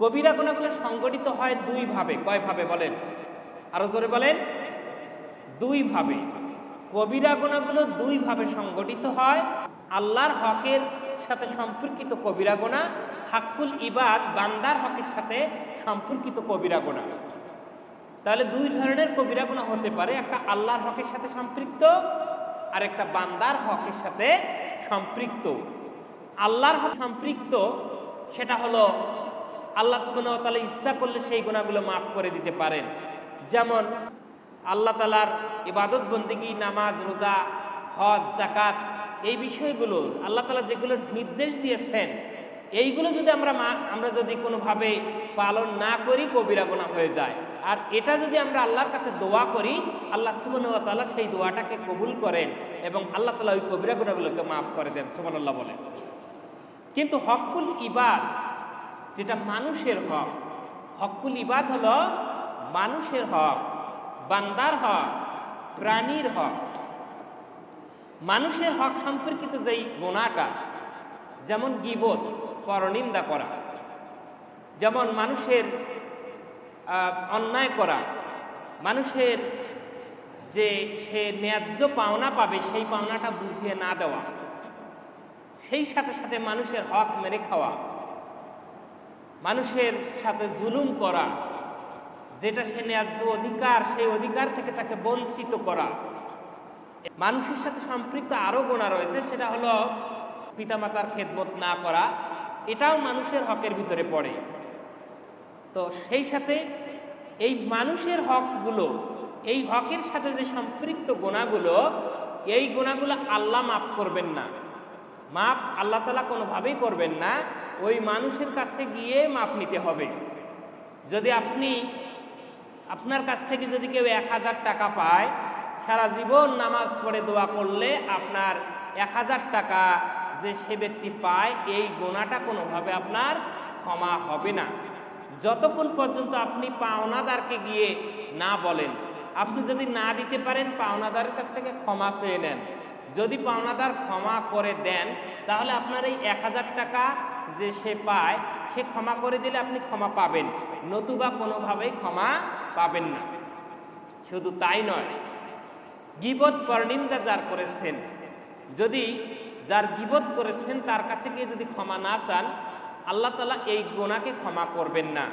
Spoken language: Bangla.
কবিরা গুণাগুলো সংগঠিত হয় দুইভাবে কয়ভাবে বলেন? আরও জোরে বলেন। দুইভাবে কবিরা গুণাগুলো দুইভাবে সংগঠিত হয়। আল্লাহর হকের সাথে সম্পর্কিত কবিরা গোনা হাক্কুল ইবাদ, বান্দার হকের সাথে সম্পর্কিত কবিরা গোনা তাহলে দুই ধরনের কবিরা গুণা হতে পারে, একটা আল্লাহর হকের সাথে সম্পৃক্ত আর একটা বান্দার হকের সাথে সম্পৃক্ত। আল্লাহর হক সম্পৃক্ত, সেটা হলো আল্লাহ সুবহানাহু ইচ্ছা করলে সেই গুণাগুলো মাফ করে দিতে পারেন। যেমন আল্লাহ তালার ইবাদত বন্দিগি নামাজ, রোজা, হজ জাকাত এই বিষয়গুলো আল্লাহ তালা যেগুলো নির্দেশ দিয়েছেন, এইগুলো যদি আমরা মা, আমরা যদি কোনোভাবে পালন না করি কবিরা গোনা হয়ে যায়। আর এটা যদি আমরা আল্লাহর কাছে দোয়া করি, আল্লাহ সুবহানাহু তাআলা সেই দোয়াটাকে কবুল করেন এবং আল্লাহ তালা ওই কবিরা গুণাগুলোকে মাফ করে দেন, সুবহানাল্লাহ বলেন। কিন্তু হকুল ইবাদ যেটা মানুষের হক। হকুল ইবাদ হলো মানুষের হক, বান্দার হক, প্রাণীর হক। মানুষের হক সম্পর্কিত যেই গোনাটা যেমন গিবোধ পরনিন্দা করা। যেমন মানুষের অন্যায় করা। মানুষের যে সে ন্যায্য পাওনা পাবে, সেই পাওনাটা বুঝিয়ে না দেওয়া। সেই সাথে সাথে মানুষের হক মেরে খাওয়া। মানুষের সাথে জুলুম করা, যেটা সে ন্যায্য অধিকার, সেই অধিকার থেকে তাকে বঞ্চিত করা। মানুষের সাথে সম্পৃক্ত আরও গোনা রয়েছে, সেটা হলো পিতামাতার খেদমত না করা, এটাও মানুষের হকের ভিতরে পড়ে। তো সেই সাথে এই মানুষের হকগুলো, এই হকের সাথে যে সম্পৃক্ত গোনাগুলো, এই গোনাগুলো আল্লাহ মাফ করবেন না। মাপ আল্লাহ তালা কোনোভাবেই করবেন না। ওই মানুষের কাছে গিয়ে মাপ নিতে হবে। যদি আপনি, আপনার কাছ থেকে যদি কেউ এক হাজার টাকা পায়, সারা জীবন নামাজ পড়ে দোয়া করলে আপনার এক হাজার টাকা যে সে ব্যক্তি পায়, এই গোনাটা কোনোভাবে আপনার ক্ষমা হবে না। যতক্ষণ পর্যন্ত আপনি পাওনাদারকে গিয়ে না বলেন, আপনি যদি না দিতে পারেন পাওনাদারের কাছ থেকে ক্ষমা চেয়ে নেন। যদি পাওনাদার ক্ষমা করে দেন, তাহলে আপনার এই এক হাজার টাকা যে সে পায়, সে ক্ষমা করে দিলে আপনি ক্ষমা পাবেন। নতুবা কোনোভাবেই ক্ষমা পাবেন না। শুধু তাই নয়, গিবত পরনিন্দা যার করেছেন, যদি যার গিবত করেছেন, তার কাছে গিয়ে যদি ক্ষমা না চান, আল্লাহ তালা এই গোনাকে ক্ষমা করবেন না।